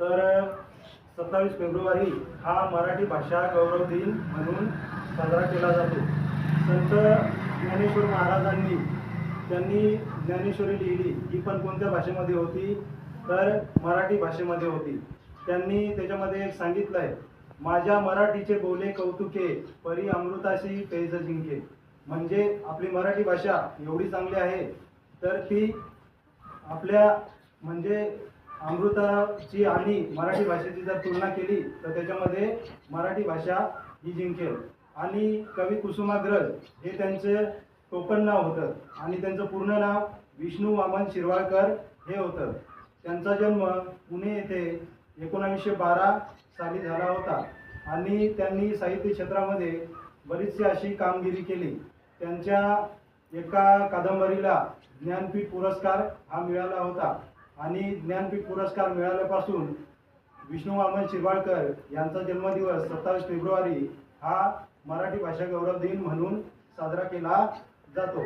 तर सत्तावीस फेब्रुवारी हा मराठी भाषा गौरव दिन म्हणून साजरा केला जातो. संत ज्ञानेश्वर महाराजांनी त्यांनी ज्ञानेश्वरी लिहिली. ही पण कोणत्या भाषेमध्ये होती? तर मराठी भाषेमध्ये होती. त्यांनी त्याच्यामध्ये एक सांगितलं आहे माझ्या मराठीचे बोले कौतुके परी अमृताशी पैज जिंके म्हणजे आपली मराठी भाषा एवढी चांगली आहे तर ती आपल्या म्हणजे अमृताची आणि मराठी भाषेची जर तुलना केली तर त्याच्यामध्ये मराठी भाषा ही जिंकेल. आणि कवी कुसुमाग्रज हे त्यांचं टोपण नाव होतं. आणि त्यांचं पूर्ण नाव विष्णू वामन शिरवाळकर हे होतं. त्यांचा जन्म पुणे येथे एकोणावीसशे बारा साली झाला होता. आणि त्यांनी साहित्य क्षेत्रामध्ये बरीचशी अशी कामगिरी केली. त्यांच्या एका कादंबरीला ज्ञानपीठ पुरस्कार हा मिळाला होता. आणि ज्ञानपीठ पुरस्कार मिळाल्यापासून विष्णू वामन शिरवाळकर यांचा जन्मदिवस सत्तावीस फेब्रुवारी हा मराठी भाषा गौरव दिन म्हणून साजरा केला जातो.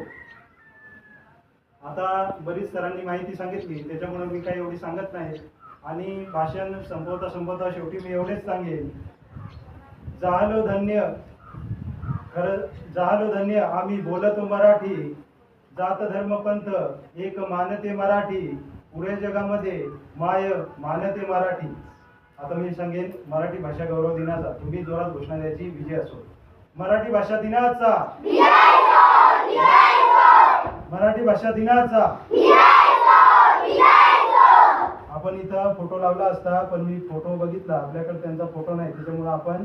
आता बरीच सरांनी माहिती सांगितली त्याच्यामुळे मी काही एवढी सांगत नाही. आणि भाषण संपवता संपवता शेवटी मी एवढेच सांगेन. जाहलो धन्य खरं जाहलो धन्य आम्ही बोलतो मराठी जात धर्म पंथ एक मानते मराठी. पुढे जगामध्ये माय मानते मराठी. आता मी सांगेन मराठी भाषा गौरव दिनाचा. तुम्ही जोरात घोषणा द्यायची विजय असो. मराठी भाषा दिनाचा. मराठी भाषा दिनाचा. आपण इथं फोटो लावला असता पण मी फोटो बघितला. आपल्याकडे त्यांचा फोटो नाही. त्याच्यामुळे आपण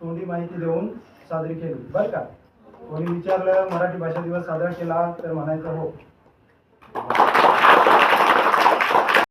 तोंडी माहिती देऊन साजरी केली. बरं का? कोणी विचारलं मराठी भाषा दिवस साजरा केला तर म्हणायचं हो.